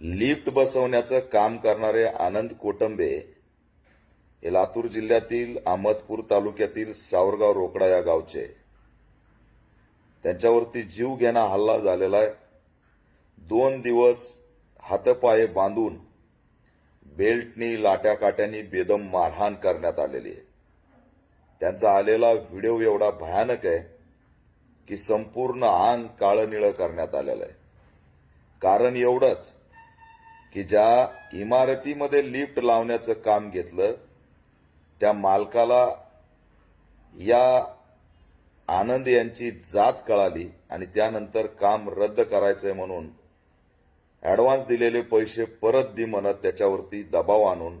Lift बसवण्याचं काम करणारे आनंद कोटंबे हे लातूर जिल्ह्यातील अहमदपूर तालुक्यातील सावरगाव रोकडा या गावचे. त्यांच्यावरती जीव घेणा हल्ला झालेला आहे. दोन दिवस हातपाये बांधून बेल्टनी लाट्याकाट्यांनी बेदम मारहाण करण्यात आलेली आहे. त्यांचा आलेला व्हिडिओ एवढा भयानक आहे की संपूर्ण अंग काळं निळं करण्यात आलेलं आहे. कारण एवढंच की ज्या इमारतीमध्ये लिफ्ट लावण्याचं काम घेतलं त्या मालकाला या आनंद यांची जात कळाली आणि त्यानंतर काम रद्द करायचंय म्हणून ऍडव्हान्स दिलेले पैसे परत दे म्हणत त्याच्यावरती दबाव आणून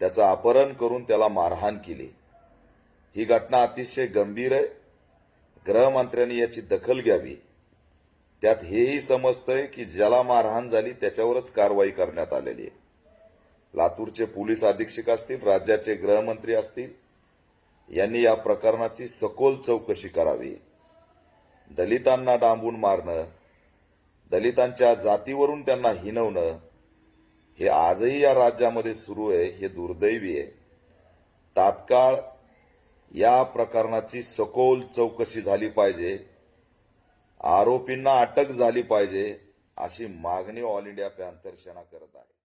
त्याचं अपहरण करून त्याला मारहाण केली. ही घटना अतिशय गंभीर आहे. गृहमंत्र्यांनी याची दखल घ्यावी. त्यात हेही समजतंय की ज्याला मारहाण झाली त्याच्यावरच कारवाई करण्यात आलेली आहे. लातूरचे पोलीस अधीक्षक असतील राज्याचे गृहमंत्री असतील यांनी या प्रकरणाची सखोल चौकशी करावी. दलितांना डांबून मारणं दलितांच्या जातीवरून त्यांना हिनवणं हे आजही या राज्यामध्ये सुरू आहे हे दुर्दैवी आहे. तात्काळ या प्रकरणाची सखोल चौकशी झाली पाहिजे. आरोपींना अटक झाली पाहिजे अशी मागणी ऑल इंडिया पॅन्थर सेना करत आहे.